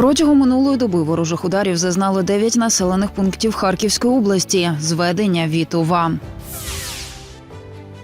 Протягом минулої доби ворожих ударів зазнали 9 населених пунктів Харківської області. Зведення від УВА.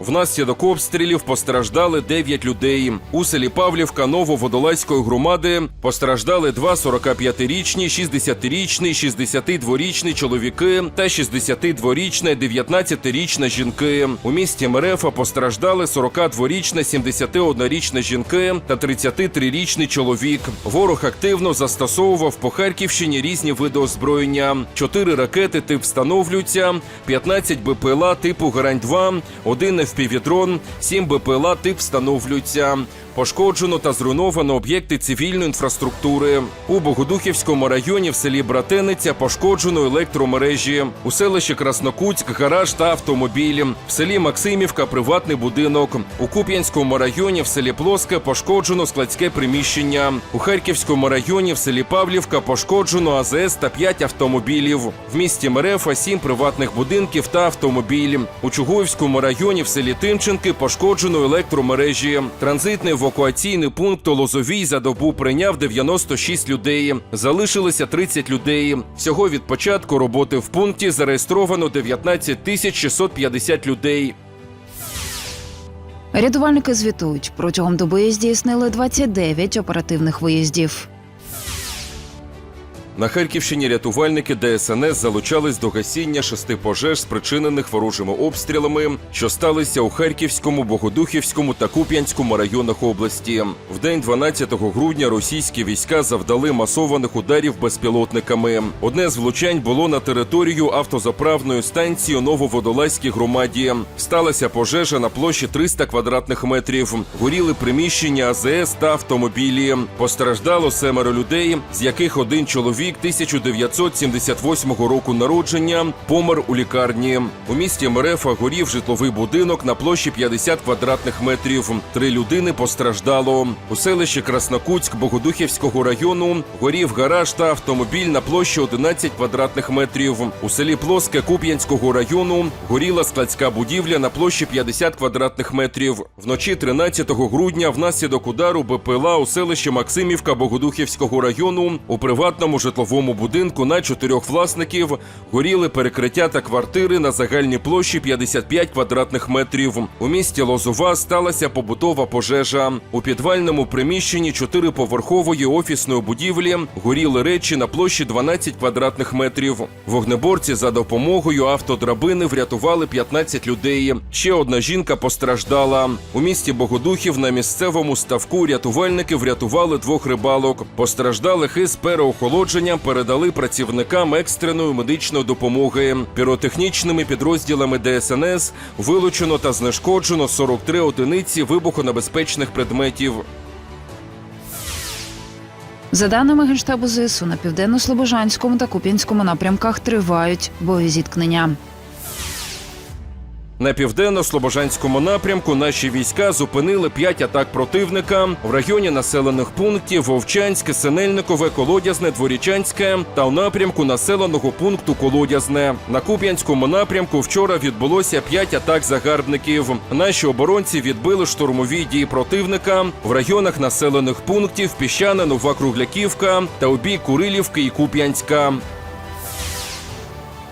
Внаслідок обстрілів постраждали 9 людей. У селі Павлівка Нововодолазької громади постраждали два 45-річні, 60-річний, 62-річний чоловіки та 62-річна, 19-річна жінки. У місті Мерефа постраждали 42-річна, 71-річна жінки та 33-річний чоловік. Ворог активно застосовував по Харківщині різні види озброєння. Чотири ракети тип встановлюються, 15 БПЛА типу Гарань-2, один FPV-дрон, 7 БПЛА тип встановлюються. Пошкоджено та зруйновано об'єкти цивільної інфраструктури. У Богодухівському районі в селі Братениця пошкоджено електромережі. У селищі Краснокутськ гараж та автомобілі. В селі Максимівка приватний будинок. У Куп'янському районі в селі Плоске пошкоджено складське приміщення. У Харківському районі в селі Павлівка пошкоджено АЗС та 5 автомобілів. В місті Мерефа 7 приватних будинків та автомобіль. У Чугуївському районі в селі Тимченки пошкоджено електромережі. Транзитний евакуаційний пункт у Лозовій за добу прийняв 96 людей. Залишилося 30 людей. Всього від початку роботи в пункті зареєстровано 19 тисяч 650 людей. Рятувальники звітують, протягом доби здійснили 29 оперативних виїздів. На Харківщині рятувальники ДСНС залучались до гасіння шести пожеж, спричинених ворожими обстрілами, що сталися у Харківському, Богодухівському та Куп'янському районах області. В день 12 грудня російські війська завдали масованих ударів безпілотниками. Одне з влучань було на територію автозаправної станції Нововодолазькій громаді. Сталася пожежа на площі 300 квадратних метрів. Горіли приміщення АЗС та автомобілі. Постраждало семеро людей, з яких один чоловік 1978 року народження помер у лікарні. У місті Мерефа горів житловий будинок на площі 50 квадратних метрів. Три людини постраждало. У селищі Краснокутськ Богодухівського району горів гараж та автомобіль на площі 11 квадратних метрів. У селі Плоске Куп'янського району горіла складська будівля на площі 50 квадратних метрів. Вночі 13 грудня внаслідок удару БПЛА у селищі Максимівка Богодухівського району у приватному житловому будинку на чотирьох власників горіли перекриття та квартири на загальній площі 55 квадратних метрів. У місті Лозова сталася побутова пожежа. У підвальному приміщенні чотириповерхової офісної будівлі горіли речі на площі 12 квадратних метрів. Вогнеборці за допомогою автодрабини врятували 15 людей. Ще одна жінка постраждала. У місті Богодухів на місцевому ставку рятувальники врятували двох рибалок. Постраждалих із переохолодження передали працівникам екстреної медичної допомоги. Піротехнічними підрозділами ДСНС вилучено та знешкоджено 43 одиниці вибухонебезпечних предметів. За даними Генштабу ЗСУ, на південно-слобожанському та Куп'янському напрямках тривають боєзіткнення. На південно-слобожанському напрямку наші війська зупинили п'ять атак противника в районі населених пунктів Вовчанське, Синельникове, Колодязне, Дворічанське та в напрямку населеного пункту Колодязне. На Куп'янському напрямку вчора відбулося п'ять атак загарбників. Наші оборонці відбили штурмові дії противника в районах населених пунктів Піщана, Нова Кругляківка та у бік Курилівки і Куп'янська.